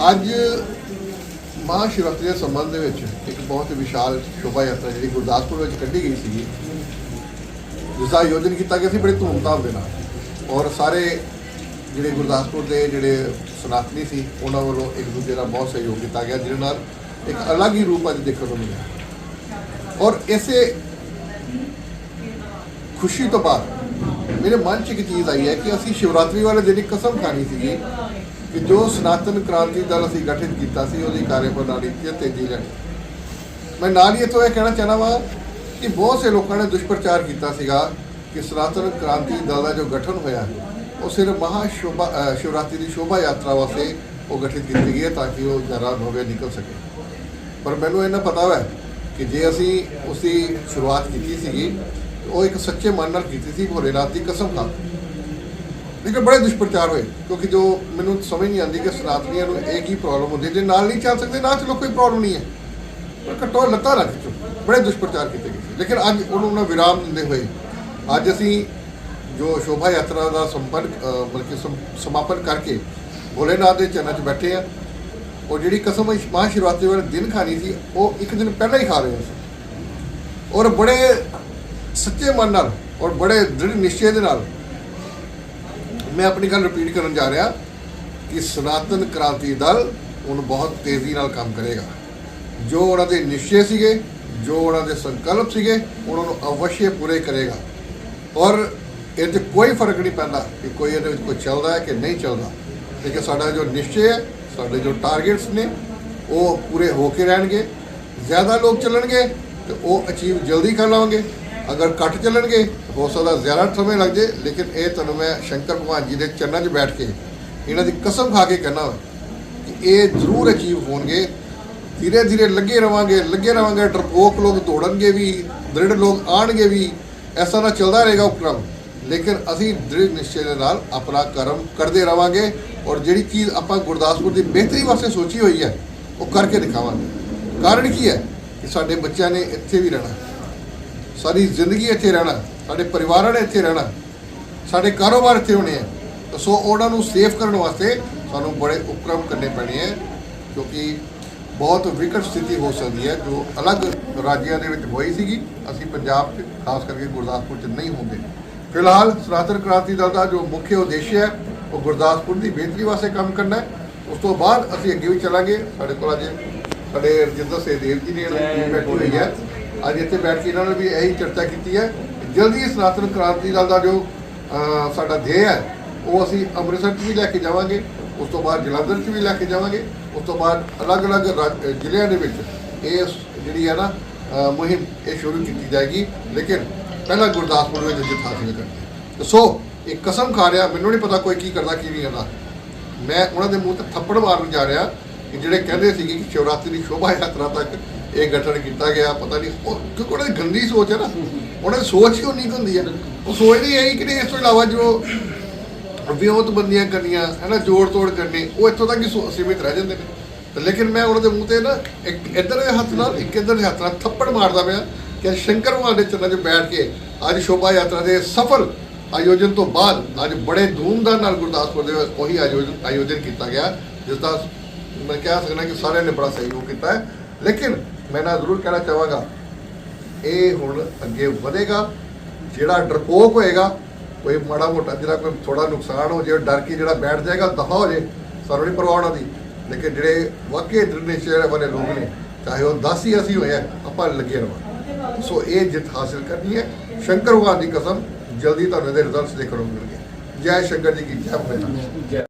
ਅੱਜ ਮਹਾਸ਼ਿਵਰਾਤਰੀ ਦੇ ਸੰਬੰਧ ਦੇ ਵਿੱਚ ਇੱਕ ਬਹੁਤ ਵਿਸ਼ਾਲ ਸ਼ੋਭਾ ਯਾਤਰਾ ਜਿਹੜੀ ਗੁਰਦਾਸਪੁਰ ਵਿੱਚ ਕੱਢੀ ਗਈ ਸੀਗੀ, ਜਿਸ ਦਾ ਆਯੋਜਨ ਕੀਤਾ ਗਿਆ ਸੀ ਬੜੇ ਧੂਮਧਾਮ ਦੇ ਨਾਲ। ਔਰ ਸਾਰੇ ਜਿਹੜੇ ਗੁਰਦਾਸਪੁਰ ਦੇ ਜਿਹੜੇ ਸਨਾਤਨੀ ਸੀ, ਉਹਨਾਂ ਵੱਲੋਂ ਇੱਕ ਦੂਜੇ ਦਾ ਬਹੁਤ ਸਹਿਯੋਗ ਕੀਤਾ ਗਿਆ, ਜਿਹਦੇ ਨਾਲ ਇੱਕ ਅਲੱਗ ਹੀ ਰੂਪ ਅੱਜ ਦੇਖਣ ਨੂੰ ਮਿਲਿਆ। ਔਰ ਇਸੇ ਖੁਸ਼ੀ ਤੋਂ ਬਾਅਦ ਮੇਰੇ ਮਨ 'ਚ ਇੱਕ ਚੀਜ਼ ਆਈ ਹੈ ਕਿ ਅਸੀਂ ਸ਼ਿਵਰਾਤਰੀ ਵਾਲੇ ਦਿਨ ਇੱਕ ਕਸਮ ਖਾਣੀ ਸੀਗੀ। ਕਿ ਜੋ ਸਨਾਤਨ ਕ੍ਰਾਂਤੀ ਦਲ ਅਸੀਂ ਗਠਿਤ ਕੀਤਾ ਸੀ, ਉਹਦੀ ਕਾਰਜਪ੍ਰਣਾਲੀ 'ਚ ਤੇਜ਼ੀ ਲੈਣੀ ਮੈਂ ਨਾਲ ਹੀ ਇੱਥੋਂ ਇਹ ਕਹਿਣਾ ਚਾਹਨਾ ਵਾਂ ਕਿ ਬਹੁਤ ਸੇ ਲੋਕਾਂ ਨੇ ਦੁਸ਼ਪ੍ਰਚਾਰ ਕੀਤਾ ਸੀਗਾ ਕਿ ਸਨਾਤਨ ਕ੍ਰਾਂਤੀ ਦਲ ਦਾ ਜੋ ਗਠਨ ਹੋਇਆ, ਉਹ ਸਿਰਫ ਮਹਾ ਸ਼ੋਭਾ ਸ਼ਿਵਰਾਤਰੀ ਦੀ ਸ਼ੋਭਾ ਯਾਤਰਾ ਵਾਸਤੇ ਉਹ ਗਠਿਤ ਕੀਤੀ ਗਈ ਹੈ ਤਾਂ ਕਿ ਉਹ ਜਰਾ ਭਵਯ ਨਿਕਲ ਸਕੇ ਪਰ ਮੈਨੂੰ ਇਹਨਾਂ ਪਤਾ ਹੈ ਕਿ ਜੇ ਅਸੀਂ ਉਸ ਦੀ ਸ਼ੁਰੂਆਤ ਕੀਤੀ ਸੀਗੀ, ਉਹ ਇੱਕ ਸੱਚੇ ਮਨ ਨਾਲ ਕੀਤੀ ਸੀ, ਭੋਲੇਨਾਥ ਦੀ ਕਸਮ ਖਾ ਕੇ। ਲੇਕਿਨ ਬੜੇ ਦੁਸ਼ਪ੍ਰਚਾਰ ਹੋਏ ਕਿਉਂਕਿ ਜੋ ਮੈਨੂੰ ਸਮਝ ਨਹੀਂ ਆਉਂਦੀ ਕਿ ਸਨਾਤਨੀਆਂ ਨੂੰ ਇਹ ਕੀ ਪ੍ਰੋਬਲਮ ਹੁੰਦੀ ਜੇ ਨਾਲ ਨਹੀਂ ਚੱਲ ਸਕਦੇ ਨਾ ਚਲੋ ਕੋਈ ਪ੍ਰੋਬਲਮ ਨਹੀਂ ਹੈ। ਪਰ ਘੱਟੋ ਲੱਤਾਂ ਰੱਖ ਚੁੱਕ ਬੜੇ ਦੁਸ਼ਪ੍ਰਚਾਰ ਕੀਤੇ ਗਏ ਲੇਕਿਨ ਅੱਜ ਉਹਨੂੰ ਉਹਨਾਂ ਵਿਰਾਮ ਦਿੰਦੇ ਹੋਏ ਅੱਜ ਅਸੀਂ ਜੋ ਸ਼ੋਭਾ ਯਾਤਰਾ ਦਾ ਸੰਪਰਕ ਅ, ਬਲਕਿ ਸਮਾਪਨ ਕਰਕੇ ਭੋਲੇਨਾਥ ਦੇ ਚਰਨਾਂ 'ਚ ਬੈਠੇ ਆ ਉਹ ਜਿਹੜੀ ਕਸਮ ਅਸੀਂ ਮਹਾਸ਼ਿਵਰਾਤਰੀ ਵਾਲੇ ਦਿਨ ਖਾਣੀ ਸੀ ਉਹ ਇੱਕ ਦਿਨ ਪਹਿਲਾਂ ਹੀ ਖਾ ਰਹੇ ਸੀ। ਔਰ ਬੜੇ ਸੱਚੇ ਮਨ ਨਾਲ ਔਰ ਬੜੇ ਦ੍ਰਿੜ ਨਿਸ਼ਚੇ ਦੇ ਨਾਲ ਮੈਂ ਆਪਣੀ ਗੱਲ ਰਿਪੀਟ ਕਰਨ ਜਾ ਰਿਹਾ ਕਿ ਸਨਾਤਨ ਕ੍ਰਾਂਤੀ ਦਲ ਹੁਣ ਬਹੁਤ ਤੇਜ਼ੀ ਨਾਲ ਕੰਮ ਕਰੇਗਾ। ਜੋ ਉਹਨਾਂ ਦੇ ਨਿਸ਼ਚੇ ਸੀਗੇ, ਜੋ ਉਹਨਾਂ ਦੇ ਸੰਕਲਪ ਸੀਗੇ, ਉਹਨਾਂ ਨੂੰ ਅਵਸ਼ਯ ਪੂਰੇ ਕਰੇਗਾ। ਔਰ ਇਹ 'ਚ ਕੋਈ ਫ਼ਰਕ ਨਹੀਂ ਪੈਂਦਾ ਕਿ ਕੋਈ ਇਹਦੇ ਵਿੱਚ ਕੋਈ ਚੱਲਦਾ ਹੈ ਕਿ ਨਹੀਂ ਚੱਲਦਾ। ਲੇਕਿਨ ਸਾਡਾ ਜੋ ਨਿਸ਼ਚੇ ਹੈ, ਸਾਡੇ ਜੋ ਟਾਰਗੇਟਸ ਨੇ, ਉਹ ਪੂਰੇ ਹੋ ਕੇ ਰਹਿਣਗੇ। ਜ਼ਿਆਦਾ ਲੋਕ ਚੱਲਣਗੇ ਤੇ ਉਹ ਅਚੀਵ ਜਲਦੀ ਕਰ ਲਵਾਂਗੇ ਅਗਰ ਘੱਟ ਚੱਲਣਗੇ, ਹੋ ਸਕਦਾ ਜ਼ਿਆਦਾ ਸਮੇਂ ਲੱਗ ਜੇ, ਲੇਕਿਨ ਇਹ ਤੁਹਾਨੂੰ ਮੈਂ ਸ਼ੰਕਰ ਭਗਵਾਨ ਜੀ ਦੇ ਚਰਨਾਂ 'ਚ ਬੈਠ ਕੇ ਇਹਨਾਂ ਦੀ ਕਸਮ ਖਾ ਕੇ ਕਹਿਣਾ ਵਾ ਕਿ ਇਹ ਜ਼ਰੂਰ ਅਚੀਵ ਹੋਣਗੇ। ਧੀਰੇ ਧੀਰੇ ਲੱਗੇ ਰਵਾਂਗੇ ਲੱਗੇ ਰਵਾਂਗੇ, ਡਰਪੋਕ ਲੋਕ ਦੌੜਨਗੇ ਵੀ, ਦ੍ਰਿੜ ਲੋਕ ਆਣਗੇ ਵੀ, ਐਸਾ ਨਾ ਚੱਲਦਾ ਰਹੇਗਾ ਉਪਕਰਮ। ਲੇਕਿਨ ਅਸੀਂ ਦ੍ਰਿੜ ਨਿਸ਼ਚੇ ਦੇ ਨਾਲ ਆਪਣਾ ਕਰਮ ਕਰਦੇ ਰਵਾਂਗੇ ਔਰ ਜਿਹੜੀ ਚੀਜ਼ ਆਪਾਂ ਗੁਰਦਾਸਪੁਰ ਦੀ ਬਿਹਤਰੀ ਵਾਸਤੇ ਸੋਚੀ ਹੋਈ ਹੈ, ਉਹ ਕਰਕੇ ਦਿਖਾਵਾਂਗੇ। ਕਾਰਨ ਕੀ ਹੈ ਕਿ ਸਾਡੇ ਬੱਚਿਆਂ ਨੇ ਇੱਥੇ ਵੀ ਰਹਿਣਾ। ਸਾਰੀ ਜ਼ਿੰਦਗੀ ਇੱਥੇ ਰਹਿਣਾ ਸਾਡੇ ਪਰਿਵਾਰਾਂ ਨੇ ਇੱਥੇ ਰਹਿਣਾ ਸਾਡੇ ਕਾਰੋਬਾਰ ਇੱਥੇ ਹੋਣੇ ਆ। ਸੋ ਉਹਨਾਂ ਨੂੰ ਸੇਫ ਕਰਨ ਵਾਸਤੇ ਸਾਨੂੰ ਬੜੇ ਉਪਕਰਮ ਕਰਨੇ ਪੈਣੇ ਹੈ ਕਿਉਂਕਿ ਬਹੁਤ ਵਿਕਟ ਸਥਿਤੀ ਹੋ ਸਕਦੀ ਹੈ ਜੋ ਅਲੱਗ ਰਾਜਿਆਂ ਦੇ ਵਿੱਚ ਹੋਈ ਸੀਗੀ। ਅਸੀਂ ਪੰਜਾਬ 'ਚ ਖਾਸ ਕਰਕੇ ਗੁਰਦਾਸਪੁਰ 'ਚ ਨਹੀਂ ਹੁੰਦੇ। ਫਿਲਹਾਲ ਸਨਾਤਨ ਕ੍ਰਾਂਤੀ ਦਲ ਦਾ ਜੋ ਮੁੱਖ ਉਦੇਸ਼ ਹੈ ਉਹ ਗੁਰਦਾਸਪੁਰ ਦੀ ਬਿਹਤਰੀ ਵਾਸਤੇ ਕੰਮ ਕਰਨਾ ਹੈ। ਉਸ ਤੋਂ ਬਾਅਦ ਅਸੀਂ ਅੱਗੇ ਵੀ ਚੱਲਾਂਗੇ। ਸਾਡੇ ਕੋਲ ਅੱਜ ਸਾਡੇ ਰਜਿੰਦਰ ਸੇਦੇਵ ਜੀ ਨੇ ਬੈਠੀ ਹੋਈ ਹੈ। ਅੱਜ ਇੱਥੇ ਬੈਠ ਕੇ ਇਹਨਾਂ ਨੇ ਵੀ ਇਹੀ ਚਰਚਾ ਕੀਤੀ ਹੈ। ਜਲਦੀ ਸਨਾਤਨ ਕ੍ਰਾਂਤੀ ਦਲ ਦਾ ਜੋ ਸਾਡਾ ਧਿਏ ਹੈ, ਉਹ ਅਸੀਂ ਅੰਮ੍ਰਿਤਸਰ 'ਚ ਵੀ ਲੈ ਕੇ ਜਾਵਾਂਗੇ, ਉਸ ਤੋਂ ਬਾਅਦ ਜਲੰਧਰ 'ਚ ਵੀ ਲੈ ਕੇ ਜਾਵਾਂਗੇ, ਉਸ ਤੋਂ ਬਾਅਦ ਅਲੱਗ-ਅਲੱਗ ਰਾਜ- ਜ਼ਿਲ੍ਹਿਆਂ ਦੇ ਵਿੱਚ ਇਹ ਜਿਹੜੀ ਹੈ ਨਾ ਮੁਹਿੰਮ ਇਹ ਸ਼ੁਰੂ ਕੀਤੀ ਜਾਏਗੀ। ਲੇਕਿਨ ਪਹਿਲਾਂ ਗੁਰਦਾਸਪੁਰ ਵਿੱਚ ਜਿੱਤ ਹਾਸਿਲ ਕਰਨੀ ਸੋ ਇਹ ਕਸਮ ਖਾ ਰਿਹਾ, ਮੈਨੂੰ ਨਹੀਂ ਪਤਾ ਕੋਈ ਕੀ ਕਰਦਾ, ਕੀ ਨਹੀਂ ਕਰਦਾ। ਮੈਂ ਉਹਨਾਂ ਦੇ ਮੂੰਹ ਤੇ ਥੱਪੜ ਮਾਰਨ ਜਾ ਰਿਹਾ ਕਿ ਜਿਹੜੇ ਕਹਿੰਦੇ ਸੀਗੇ ਕਿ ਸ਼ਿਵਰਾਤਰੀ ਦੀ ਸ਼ੋਭਾ ਯਾਤਰਾ ਤੱਕ ਇਹ ਗਠਨ ਕੀਤਾ ਗਿਆ, ਪਤਾ ਨਹੀਂ, ਉਹ ਕਿਉਂਕਿ ਉਹਨਾਂ ਦੀ ਗੰਦੀ ਸੋਚ ਹੈ ਨਾ, ਉਹਨਾਂ ਦੀ ਸੋਚ ਹੀ ਉਨੀ ਕੁ ਹੁੰਦੀ ਹੈ। ਉਹ ਸੋਚਦੇ ਇਹੀ ਕਿ ਨਹੀਂ, ਇਸ ਤੋਂ ਇਲਾਵਾ ਜੋ ਵਿਉਂਤ ਬੰਦੀਆਂ ਕਰਨੀਆਂ, ਹੈ ਨਾ ਜੋੜ ਤੋੜ ਕਰਨੀ, ਉਹ ਇੱਥੋਂ ਤੱਕ ਹੀ ਸੀਮਿਤ ਰਹਿ ਜਾਂਦੇ ਨੇ। ਲੇਕਿਨ ਮੈਂ ਉਹਨਾਂ ਦੇ ਮੂੰਹ ਤੇ ਨਾ, ਇੱਕ ਇੱਧਰ ਦੇ ਹੱਥ ਨਾਲ, ਇੱਕ ਇੱਧਰ ਦੇ ਹੱਥ ਨਾਲ ਥੱਪੜ ਮਾਰਦਾ ਪਿਆ ਕਿ ਸ਼ੰਕਰ ਭਗਵਾਨ ਦੇ ਚਰਨਾਂ 'ਚ ਬੈਠ ਕੇ ਅੱਜ ਸ਼ੋਭਾ ਯਾਤਰਾ ਦੇ ਸਫਲ ਆਯੋਜਨ ਤੋਂ ਬਾਅਦ, ਅੱਜ ਬੜੇ ਧੂਮਧਾਮ ਨਾਲ ਗੁਰਦਾਸਪੁਰ ਦੇ ਉਹੀ ਆਯੋਜਨ ਆਯੋਜਨ ਕੀਤਾ ਗਿਆ, ਜਿਸ ਦਾ ਮੈਂ ਕਹਿ ਸਕਦਾ ਕਿ ਸਾਰਿਆਂ ਨੇ ਬੜਾ ਸਹਿਯੋਗ ਕੀਤਾ ਹੈ। ਲੇਕਿਨ ਮੈਂ ਨਾ ਜ਼ਰੂਰ ਕਹਿਣਾ ਚਾਹਾਂਗਾ ਇਹ ਹੁਣ ਅੱਗੇ ਵਧੇਗਾ ਜਿਹੜਾ ਡਰਪੋਕ ਹੋਏਗਾ ਕੋਈ ਮਾੜਾ ਮੋਟਾ ਜਿਹੜਾ ਕੋਈ ਥੋੜਾ ਨੁਕਸਾਨ ਹੋ ਜਾਵੇ ਡਰ ਕੇ ਜਿਹੜਾ ਬੈਠ ਜਾਏਗਾ ਦਹਾ ਹੋ ਜਾਏ ਸਾਨੂੰ ਨਹੀਂ ਪਰਵਾਹ ਉਹਨਾਂ ਦੀ। ਲੇਕਿਨ ਜਿਹੜੇ ਵਾਕਈ ਦ੍ਰਿੜਨਿਸ਼ਚੈ ਵਾਲੇ ਲੋਕ ਨੇ ਚਾਹੇ ਉਹ 10 ਹੀ ਅਸੀਂ ਹੋਏ ਆ, ਆਪਾਂ ਲੱਗੇ ਰਵਾਂ ਸੋ ਇਹ ਜਿੱਤ ਹਾਸਿਲ ਕਰਨੀ ਹੈ। ਸ਼ੰਕਰ ਭਗਵਾਨ ਦੀ ਕਸਮ ਜਲਦੀ ਤੁਹਾਨੂੰ ਇਹਦੇ ਰਿਜ਼ਲਟਸ ਦੇਖਣ ਨੂੰ ਮਿਲਣਗੇ। ਜੈ ਸ਼ੰਕਰ ਜੀ ਕੀ ਜੈ ਭੋਲੇਨਾਥ